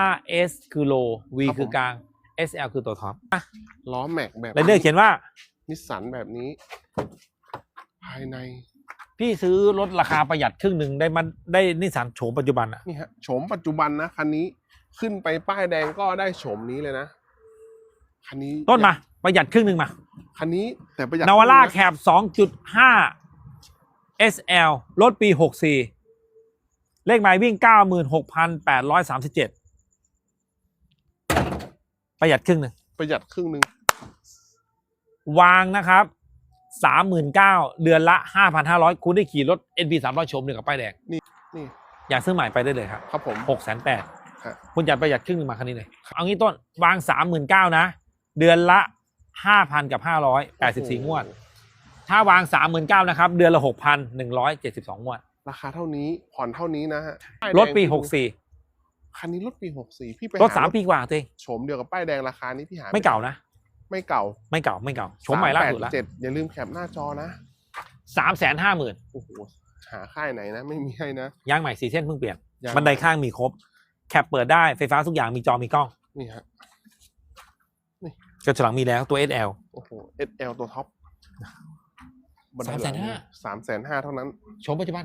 5S คือ low V ครับผม คือกลาง SL คือตัวท็อปล้อแม็กแบบไรเดอร์เขียนว่า นิสสันแบบนี้ ภายในพี่ซื้อรถราคาประหยัดครึ่งหนึ่งได้มันได้นิสสันโฉมปัจจุบันอะนี่ฮะโฉมปัจจุบันนะคันนี้ขึ้นไปป้ายแดงก็ได้โฉมนี้เลยนะคันนี้ต้นมา ประหยัดครึ่งหนึ่งมา คันนี้แต่ประหยัดนาวาร่าขึ้แคป2.5 SL รถปี 64 เลขหมายวิ่ง 96,837 ประหยัดครึ่งหนึ่งประหยัดครึ่งหนึ่งวางนะครับ39,000เดือนละ5,500คุณได้ขี่รถ NP 300ชมหนึ่งกับป้ายแดงนี่อยากซื้อใหม่ไปได้เลยครับครับผม6 8 0 0ฮะ0คุณจัดประหยัดครึ่งหนึ่งมาคันนี้เลยเอางี้ต้นวาง39,000นะ เดือนละ5,000กับ500 84งวด ถ้าวาง39,000นะครับ เดือนละ6,172งวด ราคาเท่านี้ผ่อนเท่านี้นะฮะรถปีป้ายแดง64 คันนี้รถปีหกสี่พี่ไปรถห3ปีกว่าตัวเองโฉมเดียวกับป้ายแดงราคานี้พี่หาไม่เก่านะ ไม่เก่า ไม่เก่าไม่เก่าชมใหม่ล่าสุดแล้วเจ็ดอย่าลืมแคปหน้าจอนะสามแสนห้าหมื่นโอ้โหหาค่ายไหนนะไม่มีให้นะยางใหม่สีเส้นเพิ่งเปลี่ยนยางบันไดข้างมีครบ แคปเปิดได้ไฟฟ้าทุกอย่างมีจอมีกล้องนี่ฮะกระจกหลังมีแล้วตัว SL โอ้โห SL ตัวท็อปสามแสนห้าสามแสนห้าเท่านั้นชมปัจจุบัน